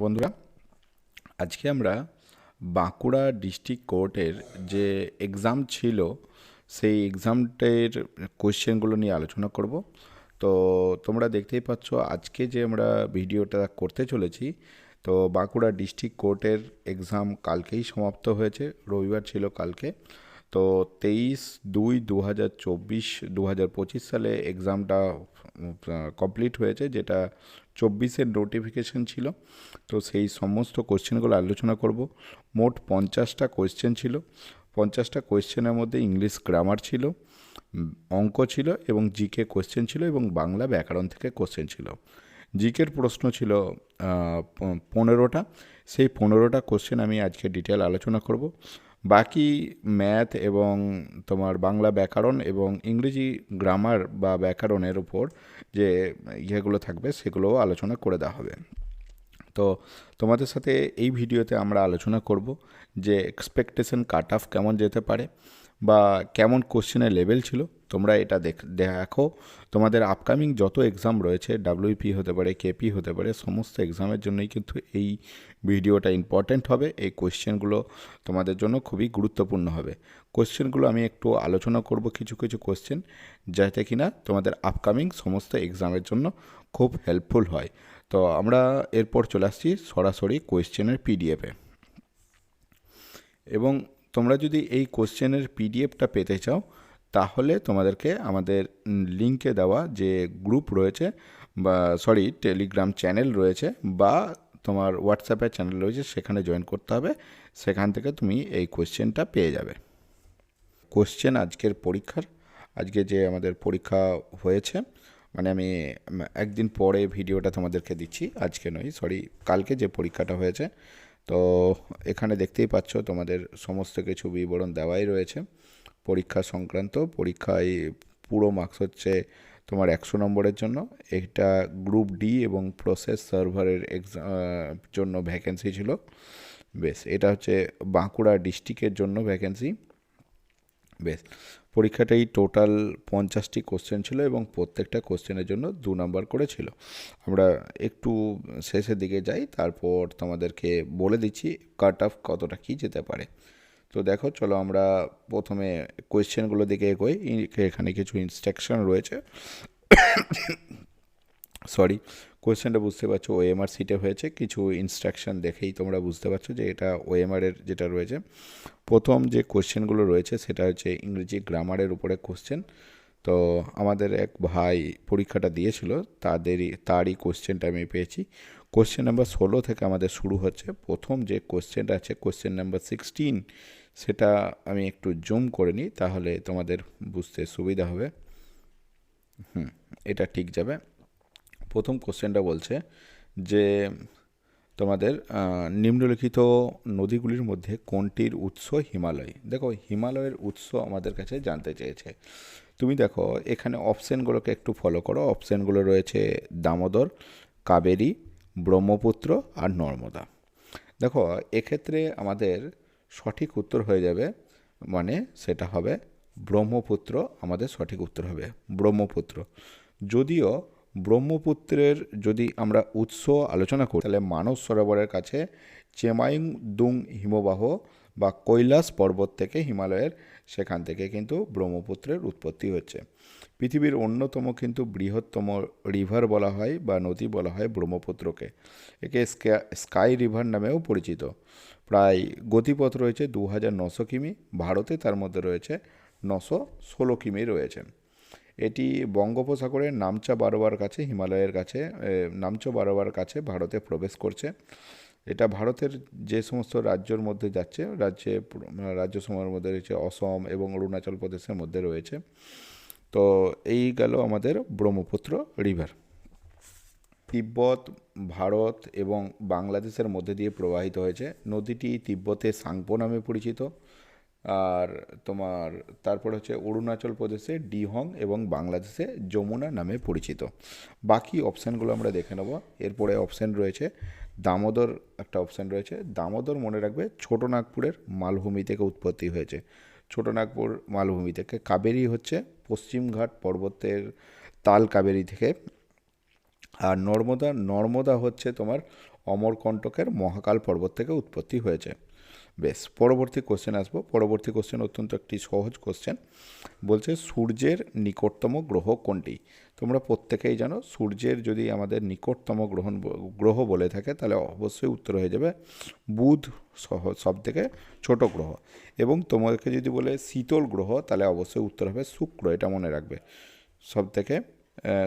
বন্ধুরা, আজকে আমরা বাঁকুড়া ডিস্ট্রিক্ট কোর্টের যে এক্সাম ছিল, সেই এক্সামটের কোয়েশ্চেনগুলো নিয়ে আলোচনা করব। তো তোমরা দেখতেই পাচ্ছ, আজকে যে আমরা ভিডিওটা করতে চলেছি, তো বাঁকুড়া ডিস্ট্রিক্ট কোর্টের এক্সাম কালকেই সমাপ্ত হয়েছে, রবিবার ছিল কালকে। তো তেইশ দুই দু হাজার চব্বিশ দু হাজার পঁচিশ সালে এক্সামটা কমপ্লিট হয়েছে, যেটা চব্বিশের নোটিফিকেশন ছিল। তো সেই সমস্ত কোশ্চেনগুলো আলোচনা করব। মোট পঞ্চাশটা কোয়েশ্চেন ছিল। পঞ্চাশটা কোয়েশ্চেনের মধ্যে ইংলিশ গ্রামার ছিল অঙ্ক ছিল এবং জিকে কোয়েশ্চেন ছিল এবং বাংলা ব্যাকরণ থেকে কোশ্চেন ছিল। জিকের প্রশ্ন ছিল পনেরোটা। সেই পনেরোটা কোশ্চেন আমি আজকে ডিটেল আলোচনা করব। বাকি ম্যাথ এবং তোমার বাংলা ব্যাকরণ এবং ইংরেজি গ্রামার বা ব্যাকরণের উপর যে ইয়েগুলো থাকবে, সেগুলোও আলোচনা করে দেওয়া হবে। তো তোমাদের সাথে এই ভিডিওতে আমরা আলোচনা করব যে এক্সপেকটেশন কাট অফ কেমন যেতে পারে বা কেমন কোশ্চেনের লেভেল ছিল। তোমরা এটা দেখ তোমাদের আপকামিং যত এক্সাম রয়েছে ডাব্লিউপি হতে পারে কেপি হতে পারে, সমস্ত এক্সামের জন্যই কিন্তু এই ভিডিওটা ইম্পর্ট্যান্ট হবে। এই কোশ্চেনগুলো তোমাদের জন্য খুবই গুরুত্বপূর্ণ হবে। কোশ্চেনগুলো আমি একটু আলোচনা করব কিছু কিছু কোশ্চেন যাতে কিনা তোমাদের আপকামিং সমস্ত এক্সামের জন্য খুব হেল্পফুল হয়। তো আমরা এরপর চলে আসছি সরাসরি কোয়েশ্চেনের পিডিএফে এবং তোমরা যদি এই কোশ্চেনের পিডিএফটা পেতে চাও তাহলে তোমাদেরকে আমাদের লিঙ্কে দেওয়া যে গ্রুপ রয়েছে বা সরি টেলিগ্রাম চ্যানেল রয়েছে বা তোমার হোয়াটসঅ্যাপের চ্যানেল রয়েছে, সেখানে জয়েন করতে হবে। সেখান থেকে তুমি এই কোশ্চেনটা পেয়ে যাবে। কোশ্চেন আজকের পরীক্ষার, আজকে যে আমাদের পরীক্ষা হয়েছে মানে আমি একদিন পরে ভিডিওটা তোমাদেরকে দিচ্ছি, আজকে নয় সরি কালকে যে পরীক্ষাটা হয়েছে। তো এখানে দেখতেই পাচ্ছ, তোমাদের সমস্ত কিছু বিবরণ দেওয়াই রয়েছে। পরীক্ষা সংক্রান্ত, পরীক্ষায় পুরো মার্কস হচ্ছে তোমার একশো নম্বরের জন্য। এটা গ্রুপ ডি এবং প্রসেস সার্ভারের জন্য ভ্যাকেন্সি ছিল। বেশ, এটা হচ্ছে বাঁকুড়া ডিস্ট্রিক্টের জন্য ভ্যাকেন্সি বেশ, পরীক্ষাটাই টোটাল পঞ্চাশটি কোশ্চেন ছিল এবং প্রত্যেকটা কোশ্চেনের জন্য দু নাম্বার করে ছিল। আমরা একটু শেষের দিকে যাই, তারপর তোমাদেরকে বলে দিচ্ছি কাট অফ কতটা কী যেতে পারে। তো দেখো, চলো আমরা প্রথমে কোয়েশ্চেনগুলো দিকে এগোই। এখানে কিছু ইনস্ট্রাকশন রয়েছে। সরি কোয়েশ্চেনটা বুঝতে পারছ ওএমআর সিটে হয়েছে। কিছু ইনস্ট্রাকশন দেখেই তোমরা বুঝতে পারছ যে এটা ওএমআর এর যেটা রয়েছে। প্রথম যে কোশ্চেনগুলো রয়েছে, সেটা হচ্ছে ইংরেজি গ্রামারের উপরে কোশ্চেন তো আমাদের এক ভাই পরীক্ষাটা দিয়েছিল তাদেরই তারই কোশ্চেনটা আমি পেয়েছি। কোশ্চেন নাম্বার ষোলো থেকে আমাদের শুরু হচ্ছে। প্রথম যে কোশ্চেনটা আছে কোশ্চেন নাম্বার সিক্সটিন সেটা আমি একটু জুম করে নিই, তাহলে তোমাদের বুঝতে সুবিধা হবে। হুম, এটা ঠিক যাবে। প্রথম কোশ্চেনটা বলছে যে, তোমাদের নিম্নলিখিত নদীগুলির মধ্যে কোনটির উৎস হিমালয়? দেখো, হিমালয়ের উৎস আমাদের কাছে জানতে চেয়েছে। তুমি দেখো, এখানে অপশানগুলোকে একটু ফলো করো। অপশানগুলো রয়েছে দামোদর, কাবেরী, ব্রহ্মপুত্র আর নর্মদা। দেখো, এক্ষেত্রে আমাদের সঠিক উত্তর হয়ে যাবে মানে সেটা হবে ব্রহ্মপুত্র, আমাদের সঠিক উত্তর হবে ব্রহ্মপুত্র। যদিও ব্রহ্মপুত্রের যদি আমরা উৎস আলোচনা করি, তাহলে মানস সরোবরের কাছে চেমাইং দুং হিমবাহ বা কৈলাস পর্বত থেকে হিমালয়ের সেখান থেকে কিন্তু ব্রহ্মপুত্রের উৎপত্তি হচ্ছে। পৃথিবীর অন্যতম কিন্তু বৃহত্তম রিভার বলা হয় বা নদী বলা হয় ব্রহ্মপুত্রকে। একে স্কা- স্কাই রিভার নামেও পরিচিত। প্রায় গতিপথ রয়েছে দু হাজার নশো কিমি। ভারতে তার মধ্যে রয়েছে নশো ষোলো কিমি রয়েছে। এটি বঙ্গোপসাগরের নামচা বারোবার কাছে, হিমালয়ের কাছে নামচা বারোবার কাছে ভারতে প্রবেশ করছে। এটা ভারতের যে সমস্ত রাজ্যের মধ্যে যাচ্ছে, রাজ্যে পুরো- রাজ্য সমূহের মধ্যে রয়েছে অসম এবং অরুণাচল প্রদেশের মধ্যে রয়েছে। তো এই গেল আমাদের ব্রহ্মপুত্র রিভার তিব্বত, ভারত এবং বাংলাদেশের মধ্যে দিয়ে প্রবাহিত হয়েছে। নদীটি তিব্বতে সাংপো নামে পরিচিত। আর তোমার তারপর হচ্ছে অরুণাচল প্রদেশে ডিহং এবং বাংলাদেশে যমুনা নামে পরিচিত। বাকি অপশানগুলো আমরা দেখে নেব। এরপরে অপশান রয়েছে দামোদর, একটা অপশান রয়েছে। দামোদর মনে রাখবে ছোটনাগপুরের মালভূমি থেকে উৎপত্তি হয়েছে। ছোটনাগপুর মালভূমি থেকে। কাবেরি হচ্ছে পশ্চিমঘাট পর্বতের তাল কাবেরি থেকে। আর নর্মদা নর্মদা হচ্ছে তোমার অমরকণ্টকের মহাকাল পর্বত থেকে উৎপত্তি হয়েছে। বেশ, পরবর্তী কোশ্চেন আসব। পরবর্তী কোশ্চেন অত্যন্ত একটি সহজ কোশ্চেন বলছে, সূর্যের নিকটতম গ্রহ কোনটি? তোমরা প্রত্যেকেই জানো, সূর্যের যদি আমাদের নিকটতম গ্রহণ গ্রহ বলে থাকে, তাহলে অবশ্যই উত্তর হয়ে যাবে, বুধ সহ, সব থেকে ছোট গ্রহ। এবং তোমাকে যদি বলে শীতল গ্রহ, তাহলে অবশ্যই উত্তর হবে শুক্র, এটা মনে রাখবে। সব থেকে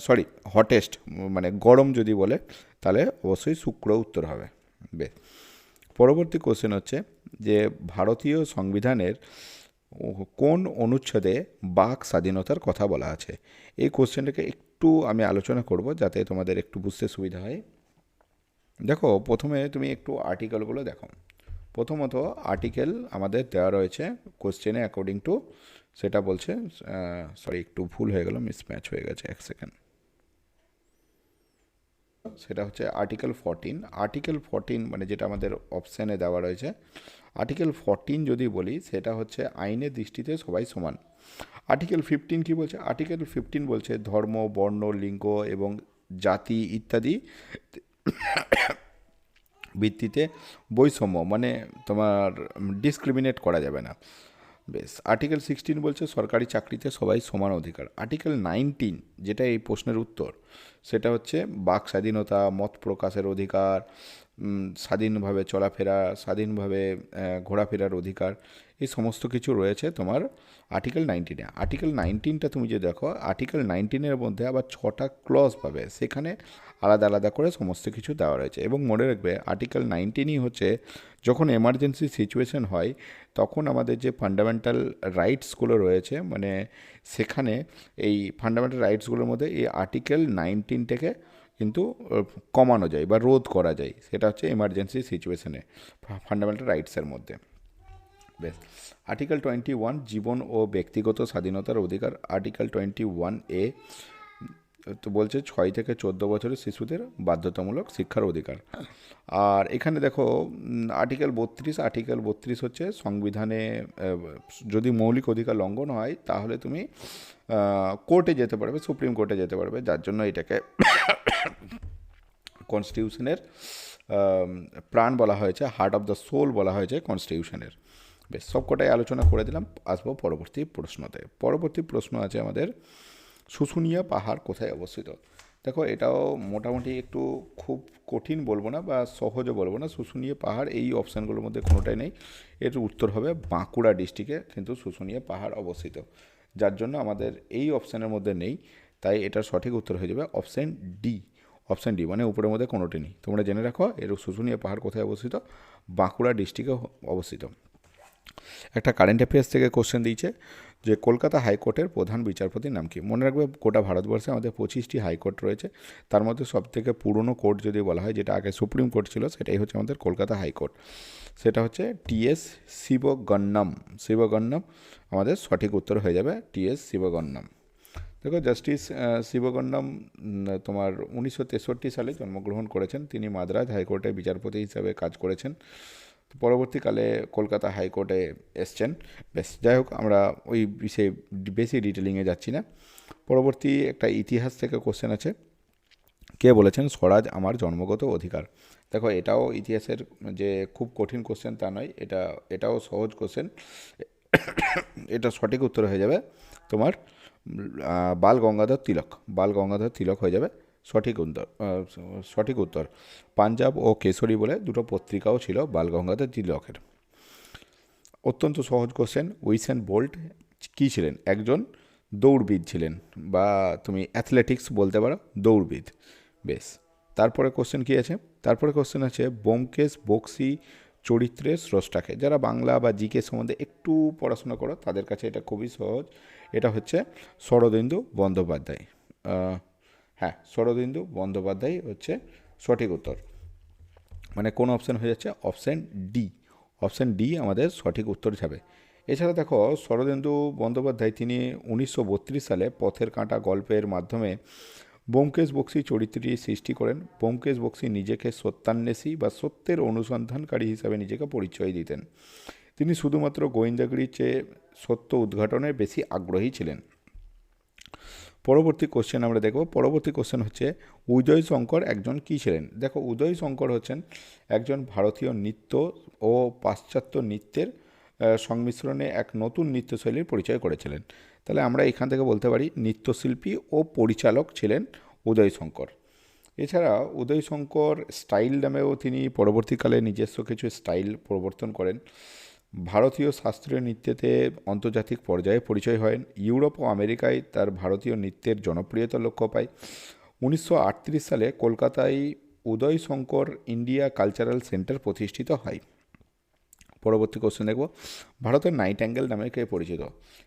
সরি হটেস্ট মানে গরম যদি বলে, তাহলে অবশ্যই শুক্র উত্তর হবে। বেশ। পরবর্তী কোশ্চেন হচ্ছে যে ভারতীয় সংবিধানের কোন অনুচ্ছেদে বাক স্বাধীনতার কথা বলা আছে? এই কোশ্চেনটাকে একটু আমি আলোচনা করব যাতে তোমাদের একটু বুঝতে সুবিধা হয়। দেখো, প্রথমে তুমি একটু আর্টিকেলগুলো দেখো। প্রথমত আর্টিকেল আমাদের দেওয়া রয়েছে কোশ্চেনে অ্যাকর্ডিং টু সেটা বলছে সরি একটু ভুল হয়ে গেল মিসম্যাচ হয়ে গেছে, এক সেকেন্ড সেটা হচ্ছে আর্টিকেল ফরটিন আর্টিকেল ফরটিন মানে যেটা আমাদের অপশানে দেওয়া রয়েছে। আর্টিকেল ফরটিন যদি বলি, সেটা হচ্ছে আইনের দৃষ্টিতে সবাই সমান। আর্টিকেল ফিফটিন কি বলছে? আর্টিকেল ফিফটিন বলছে ধর্ম, বর্ণ, লিঙ্গ এবং জাতি ইত্যাদি ভিত্তিতে বৈষম্য মানে তোমার ডিসক্রিমিনেট করা যাবে না। বেশ আর্টিকেল সিক্সটিন বলছে সরকারি চাকরিতে সবাই সমান অধিকার। আর্টিকেল নাইনটিন যেটা এই প্রশ্নের উত্তর, সেটা হচ্ছে বাক স্বাধীনতা, মত প্রকাশের অধিকার স্বাধীনভাবে চলাফেরা, স্বাধীনভাবে ঘোরাফেরার অধিকার, এই সমস্ত কিছু রয়েছে তোমার আর্টিকেল নাইনটিনে আর্টিকেল নাইনটিনটা তুমি যে দেখো আর্টিকেল নাইনটিনের মধ্যে আবার ছটা ক্লজ পাবে। সেখানে আলাদা আলাদা করে সমস্ত কিছু দেওয়া রয়েছে। এবং মনে রাখবে আর্টিকেল নাইনটিনই হচ্ছে, যখন এমার্জেন্সি সিচুয়েশন হয়, তখন আমাদের যে ফান্ডামেন্টাল রাইটসগুলো রয়েছে মানে সেখানে এই ফান্ডামেন্টাল রাইটসগুলোর মধ্যে এই আর্টিকেল নাইনটিনটাকে কিন্তু কমানো যায় বা রোধ করা যায়। সেটা হচ্ছে এমার্জেন্সি সিচুয়েশনে ফান্ডামেন্টাল রাইটসের মধ্যে। বেশ। আর্টিকেল টোয়েন্টি ওয়ান জীবন ও ব্যক্তিগত স্বাধীনতার অধিকার। আর্টিকেল টোয়েন্টি ওয়ান এ তো বলছে ছয় থেকে চোদ্দ বছরের শিশুদের বাধ্যতামূলক শিক্ষার অধিকার। আর এখানে দেখো আর্টিকেল বত্রিশ আর্টিকেল বত্রিশ হচ্ছে সংবিধানে যদি মৌলিক অধিকার লঙ্ঘন হয়, তাহলে তুমি কোর্টে যেতে পারবে, সুপ্রিম কোর্টে যেতে পারবে, যার জন্য এটাকে কনস্টিটিউশনের প্রাণ বলা হয়েছে হার্ট অফ দ্য সোল বলা হয়েছে কনস্টিটিউশনের বেশ, সবকটাই আলোচনা করে দিলাম, আসব পরবর্তী প্রশ্নতে। পরবর্তী প্রশ্ন আছে আমাদের, শুশুনিয়া পাহাড় কোথায় অবস্থিত? দেখো, এটাও মোটামুটি একটু খুব কঠিন বলব না বা সহজও বলব না, শুশুনিয়া পাহাড় এই অপশানগুলোর মধ্যে কোনোটাই নেই। এর উত্তর হবে বাঁকুড়া ডিস্ট্রিক্টে কিন্তু শুশুনিয়া পাহাড় অবস্থিত। যার জন্য আমাদের এই অপশানের মধ্যে নেই, তাই এটার সঠিক উত্তর হয়ে যাবে অপশান ডি। অপশান ডি মানে উপরের মধ্যে কোনোটি নেই। তোমরা জেনে রাখো, এর শুশুনিয়া পাহাড় কোথায় অবস্থিত? বাঁকুড়া ডিস্ট্রিক্টে অবস্থিত। একটা কারেন্ট অ্যাফেয়ার্স থেকে কোশ্চেন দিয়েছে যে কলকাতা হাইকোর্টের প্রধান বিচারপতির নাম কি? মনে রাখবে, গোটা ভারতবর্ষে আমাদের পঁচিশটি হাইকোর্ট রয়েছে। তার মধ্যে সবথেকে পুরনো কোর্ট যদি বলা হয়, যেটা আগে সুপ্রিম কোর্ট ছিল, সেটাই হচ্ছে আমাদের কলকাতা হাইকোর্ট সেটা হচ্ছে টিএস শিবগন্নম শিবগন্নম আমাদের সঠিক উত্তর হয়ে যাবে টিএস শিবগন্নম দেখো জাস্টিস শিবগন্নম তোমার উনিশশো তেষট্টি সালে জন্মগ্রহণ করেছেন। তিনি মাদ্রাজ হাইকোর্টে বিচারপতি হিসাবে কাজ করেছেন। পরবর্তীকালে কলকাতা হাইকোর্টে এসছেন। বেশ, যাই হোক, আমরা ওই বিষয়ে বেশি ডিটেলিংয়ে যাচ্ছি না। পরবর্তী একটা ইতিহাস থেকে কোশ্চেন আছে। কে বলেছেন, স্বরাজ আমার জন্মগত অধিকার দেখো, এটাও ইতিহাসের যে খুব কঠিন কোশ্চেন তা নয়, এটা, এটাও সহজ কোশ্চেন এটা সঠিক উত্তর হয়ে যাবে তোমার বাল গঙ্গাধর তিলক। বাল গঙ্গাধর তিলক হয়ে যাবে। সঠিক উত্তর সঠিক উত্তর। পাঞ্জাব ও কেশরী বলে দুটো পত্রিকাও ছিল বালগঙ্গাধর তিলকের। অত্যন্ত সহজ কোশ্চেন উইসেন বোল্ট কী ছিলেন? একজন দৌড়বিদ ছিলেন বা তুমি অ্যাথলেটিক্স বলতে পারো, দৌড়বিদ। বেশ। তারপরে কোশ্চেন কী আছে? তারপরে কোশ্চেন আছে বোমকেশ বক্সি চরিত্রের স্রষ্টাকে। যারা বাংলা বা জিকে সম্বন্ধে একটু পড়াশোনা করো, তাদের কাছে এটা খুবই সহজ। এটা হচ্ছে শরদেন্দু বন্দ্যোপাধ্যায়। হ্যাঁ শরদিন্দু বন্দ্যোপাধ্যায় হচ্ছে সঠিক উত্তর। মানে কোন অপশান হয়ে যাচ্ছে? অপশান ডি অপশান ডি আমাদের সঠিক উত্তর যাবে। এছাড়া দেখো শরদেন্দু বন্দ্যোপাধ্যায় তিনি উনিশশো বত্রিশ সালে পথের কাঁটা গল্পের মাধ্যমে বোমকেশ বক্সি চরিত্রটি সৃষ্টি করেন। বোমকেশ বক্সি নিজেকে সত্যান্বেষী বা সত্যের অনুসন্ধানকারী হিসাবে নিজেকে পরিচয় দিতেন। তিনি শুধুমাত্র গোয়েন্দাগিরির চেয়ে সত্য উদ্ঘাটনে বেশি আগ্রহী ছিলেন। পরবর্তী কোশ্চেন আমরা দেখব। পরবর্তী কোশ্চেন হচ্ছে, উদয় শঙ্কর একজন কী ছিলেন? দেখো, উদয় শঙ্কর হচ্ছেন একজন ভারতীয় নৃত্য ও পাশ্চাত্য নৃত্যের সংমিশ্রণে এক নতুন নৃত্যশৈলীর পরিচয় করেছিলেন। তাহলে আমরা এখান থেকে বলতে পারি, নৃত্যশিল্পী ও পরিচালক ছিলেন উদয় শঙ্কর। এছাড়া উদয় শঙ্কর স্টাইল নামেও তিনি পরবর্তীকালে নিজস্ব কিছু স্টাইল প্রবর্তন করেন। ভারতীয় শাস্ত্রীয় নৃত্যেতে আন্তর্জাতিক পর্যায়ে পরিচয় হয়। ইউরোপ ও আমেরিকায় তার ভারতীয় নৃত্যের জনপ্রিয়তা লক্ষ্য পায়। উনিশশো আটত্রিশ সালে কলকাতায় Uday Shankar India cultural centre প্রতিষ্ঠিত হয়। পরবর্তী কোশ্চেন দেখব। ভারতের নাইট অ্যাঙ্গেল নামে কে পরিচিত?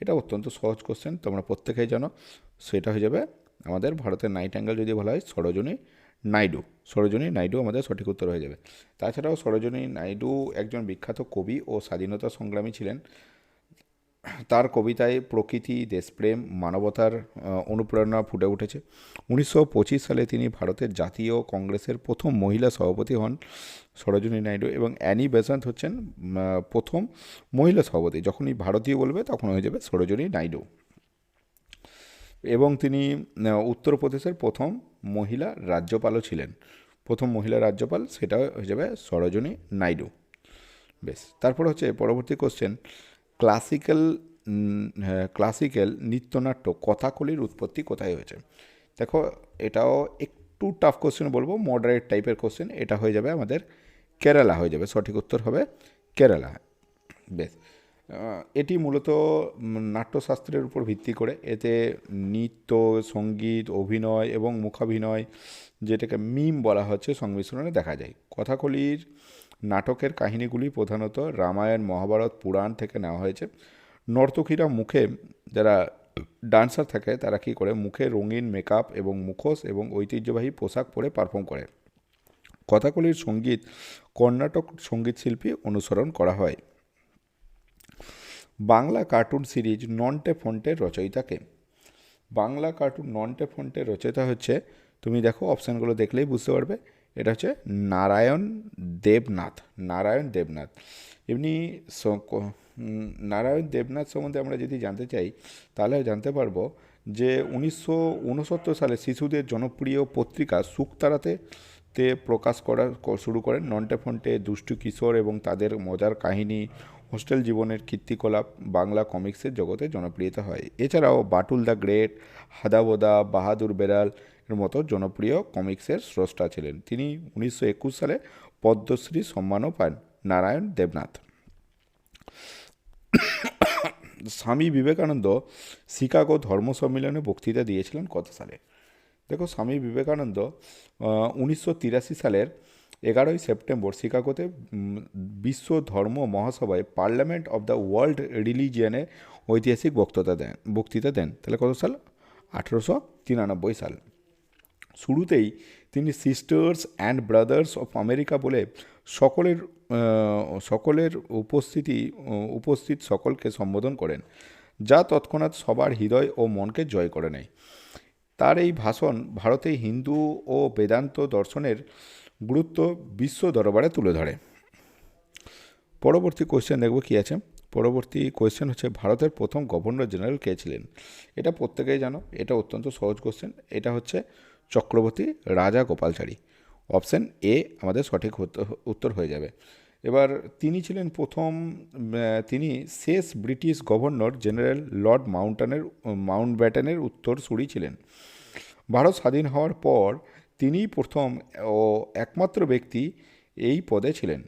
এটা অত্যন্ত সহজ কোশ্চেন তোমরা প্রত্যেকেই জানো। সেটা হয়ে যাবে আমাদের ভারতের নাইট অ্যাঙ্গেল যদি বলা হয় সরোজনী নাইডু। সরোজনী নাইডু আমাদের সঠিক উত্তর হয়ে যাবে। তাছাড়াও সরোজনী নাইডু একজন বিখ্যাত কবি ও স্বাধীনতা সংগ্রামী ছিলেন। তার কবিতায় প্রকৃতি, দেশপ্রেম, মানবতার অনুপ্রেরণা ফুটে উঠেছে। উনিশশো পঁচিশ সালে তিনি ভারতের জাতীয় কংগ্রেসের প্রথম মহিলা সভাপতি হন সরোজিনী নাইডু এবং অ্যানি বেসান্ত হচ্ছেন প্রথম মহিলা সভাপতি। যখনই ভারতীয় বলবে তখন হয়ে যাবে সরোজিনী নাইডু। এবং তিনি উত্তরপ্রদেশের প্রথম মহিলা রাজ্যপালও ছিলেন। প্রথম মহিলা রাজ্যপাল সেটা হয়ে যাবে সরোজনী নাইডু। বেশ, তারপর হচ্ছে পরবর্তী কোশ্চেন ক্লাসিক্যাল ক্লাসিক্যাল নৃত্যনাট্য কথাকলির উৎপত্তি কোথায় হয়েছে? দেখো, এটাও একটু টাফ কোশ্চেন বলব মডারেট টাইপের কোশ্চেন এটা হয়ে যাবে আমাদের কেরালা হয়ে যাবে, সঠিক উত্তর হবে কেরালা। বেশ এটি মূলত নাট্যশাস্ত্রের উপর ভিত্তি করে। এতে নৃত্য, সংগীত, অভিনয় এবং মুখাভিনয়, যেটাকে মিম বলা হচ্ছে, সংমিশ্রণে দেখা যায়। কথাকলির নাটকের কাহিনীগুলি প্রধানত রামায়ণ, মহাভারত, পুরাণ থেকে নেওয়া হয়েছে। নর্তকীরা মুখে যারা ডান্সার থাকে, তারা কী করে? মুখে রঙিন মেকআপ এবং মুখোশ এবং ঐতিহ্যবাহী পোশাক পরে পারফর্ম করে। কথাকলির সংগীত কর্ণাটক সংগীত শিল্পী অনুসরণ করা হয়। বাংলা কার্টুন সিরিজ নন্টে ফন্টের রচয়িতাকে। বাংলা কার্টুন নন্টে ফন্টের রচয়িতা হচ্ছে, তুমি দেখো, অপশানগুলো দেখলেই বুঝতে পারবে, এটা হচ্ছে নারায়ণ দেবনাথ নারায়ণ দেবনাথ। এমনি নারায়ণ দেবনাথ সম্বন্ধে আমরা যদি জানতে চাই, তাহলে জানতে পারব যে উনিশশো উনসত্তর সালে শিশুদের জনপ্রিয় পত্রিকা সুক্তারাতে তে প্রকাশ করা শুরু করেন। নন্টে ফন্টে দুষ্টু কিশোর এবং তাদের মজার কাহিনী হোস্টেল জীবনের কীর্তিকলাপ বাংলা কমিক্সের জগতে জনপ্রিয়তা হয়। এছাড়াও বাটুল দ্য গ্রেট হাদাবোদা বাহাদুর বেড়াল এর মতো জনপ্রিয় কমিক্সের স্রষ্টা ছিলেন। তিনি উনিশশো একুশ সালে পদ্মশ্রী সম্মানও পান নারায়ণ দেবনাথ। স্বামী বিবেকানন্দ শিকাগো ধর্ম সম্মেলনে বক্তৃতা দিয়েছিলেন কত সালে? দেখো, স্বামী বিবেকানন্দ উনিশশো তিরাশি সালের এগারোই সেপ্টেম্বর শিকাগোতে বিশ্ব ধর্ম মহাসভায় পার্লামেন্ট অফ দ্য ওয়ার্ল্ড রিলিজিয়ানে ঐতিহাসিক বক্তৃতা দেন বক্তৃতা দেন। তাহলে কত সাল? আঠেরোশো তিরানব্বই সাল। শুরুতেই তিনি sisters and brothers of America বলে সকলের সকলের উপস্থিতি উপস্থিত সকলকে সম্বোধন করেন, যা তৎক্ষণাৎ সবার হৃদয় ও মনকে জয় করে নেয়। তার এই ভাষণ ভারতে হিন্দু ও বেদান্ত দর্শনের গুরুত্ব বিশ্ব দরবারে তুলে ধরে। পরবর্তী কোয়েশ্চেন দেখব কী আছে। পরবর্তী কোয়েশ্চেন হচ্ছে, ভারতের প্রথম গভর্নর জেনারেল কে ছিলেন? এটা প্রত্যেকেই জানো, এটা অত্যন্ত সহজ কোয়েশ্চেন এটা হচ্ছে চক্রবর্তী রাজা গোপালচারী অপশান এ আমাদের সঠিক উত্তর হয়ে যাবে। এবার তিনি ছিলেন প্রথম তিনি শেষ ব্রিটিশ গভর্নর জেনারেল লর্ড মাউন্টানের মাউন্ট ব্যাটেনের উত্তরসূরি ছিলেন। ভারত স্বাধীন হওয়ার পর তিনিই প্রথম ও একমাত্র ব্যক্তি এই পদে ছিলেন।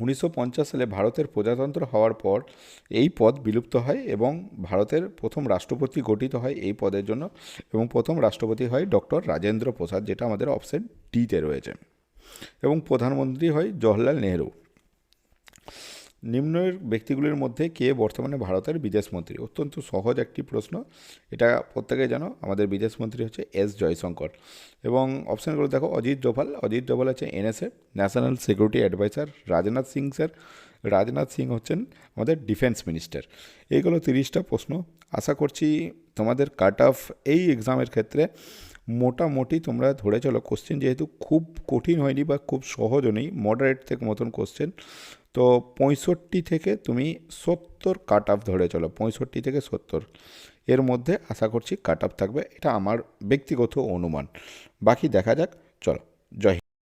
উনিশশো পঞ্চাশ সালে ভারতের প্রজাতন্ত্র হওয়ার পর এই পদ বিলুপ্ত হয় এবং ভারতের প্রথম রাষ্ট্রপতি গঠিত হয় এই পদের জন্য এবং প্রথম রাষ্ট্রপতি হয় ডক্টর রাজেন্দ্র প্রসাদ, যেটা আমাদের অপশন ডিতে রয়েছে। এবং প্রধানমন্ত্রী হয় জওহরলাল নেহরু। নিম্নের ব্যক্তিগুলির মধ্যে কে বর্তমানে ভারতের বিদেশমন্ত্রী? অত্যন্ত সহজ একটি প্রশ্ন। এটা প্রত্যেকে জানো, আমাদের বিদেশমন্ত্রী হচ্ছে এস জয়শঙ্কর। এবং অপশানগুলো দেখো, অজিত ডোভাল। অজিত ডোভাল হচ্ছে NSA national security adviser Rajnath Singh sir. Rajnath Singh হচ্ছেন আমাদের ডিফেন্স মিনিস্টার এইগুলো তিরিশটা প্রশ্ন। আশা করছি তোমাদের কাট অফ এই এক্সামের ক্ষেত্রে মোটামুটি তোমরা ধরে চলো। কোশ্চেন যেহেতু খুব কঠিন হয়নি বা খুব সহজও নেই মডারেট থেকে মতন কোশ্চেন তো পঁয়ষট্টি থেকে তুমি সত্তর কাট অফ ধরে চলো, পঁয়ষট্টি থেকে সত্তর। এর মধ্যে আশা করছি কাট অফ থাকবে, এটা আমার ব্যক্তিগত অনুমান। বাকি দেখা যাক, চলো, জয়